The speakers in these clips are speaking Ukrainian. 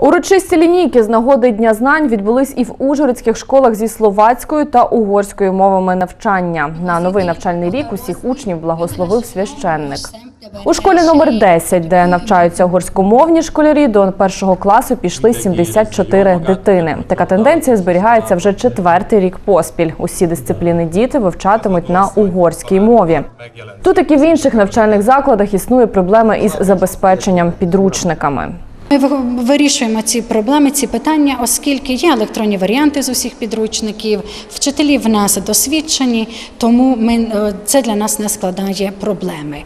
Урочисті лінійки з нагоди Дня знань відбулись і в ужгородських школах зі словацькою та угорською мовами навчання. На новий навчальний рік усіх учнів благословив священник. У школі номер 10, де навчаються угорськомовні школярі, до першого класу пішли 74 дитини. Така тенденція зберігається вже четвертий рік поспіль. Усі дисципліни діти вивчатимуть на угорській мові. Тут, як і в інших навчальних закладах, існує проблема із забезпеченням підручниками. Ми вирішуємо ці проблеми, ці питання, оскільки є електронні варіанти з усіх підручників, вчителі в нас досвідчені, тому ми, е, це для нас не складає проблеми.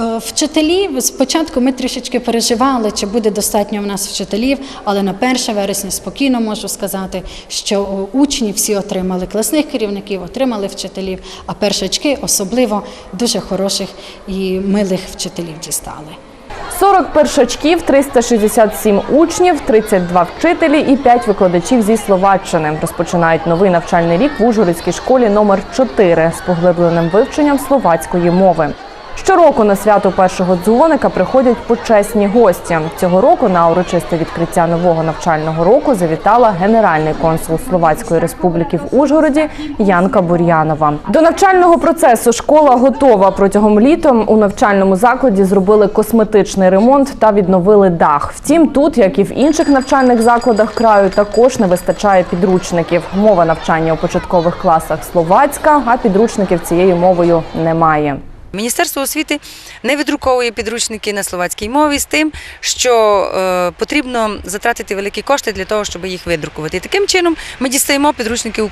Е, Вчителі спочатку ми трішечки переживали, чи буде достатньо в нас вчителів, але на 1 вересня спокійно можу сказати, що учні всі отримали класних керівників, отримали вчителів, а першачки особливо дуже хороших і милих вчителів дістали. 40 першачків, 367 учнів, 32 вчителі і 5 викладачів зі Словаччини розпочинають новий навчальний рік в Ужгородській школі номер 4 з поглибленим вивченням словацької мови. Щороку на свято першого дзвоника приходять почесні гості. Цього року на урочисте відкриття нового навчального року завітала генеральний консул Словацької республіки в Ужгороді Янка Бур'янова. До навчального процесу школа готова. Протягом літом у навчальному закладі зробили косметичний ремонт та відновили дах. Втім, тут, як і в інших навчальних закладах краю, також не вистачає підручників. Мова навчання у початкових класах словацька, а підручників цією мовою немає. Міністерство освіти не відруковує підручники на словацькій мові з тим, що е, потрібно затратити великі кошти для того, щоб їх видрукувати. Таким чином ми дістаємо підручники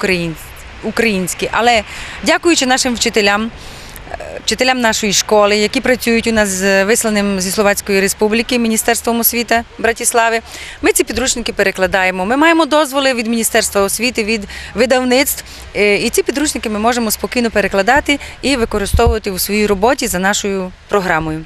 українські. Але дякуючи нашим вчителям, вчителям нашої школи, які працюють у нас з висланим зі Словацької Республіки Міністерством освіти Братіслави, ми ці підручники перекладаємо. Ми маємо дозволи від Міністерства освіти, від видавництв, е, і ці підручники ми можемо спокійно перекладати і використовувати у своїй роботі за нашою програмою.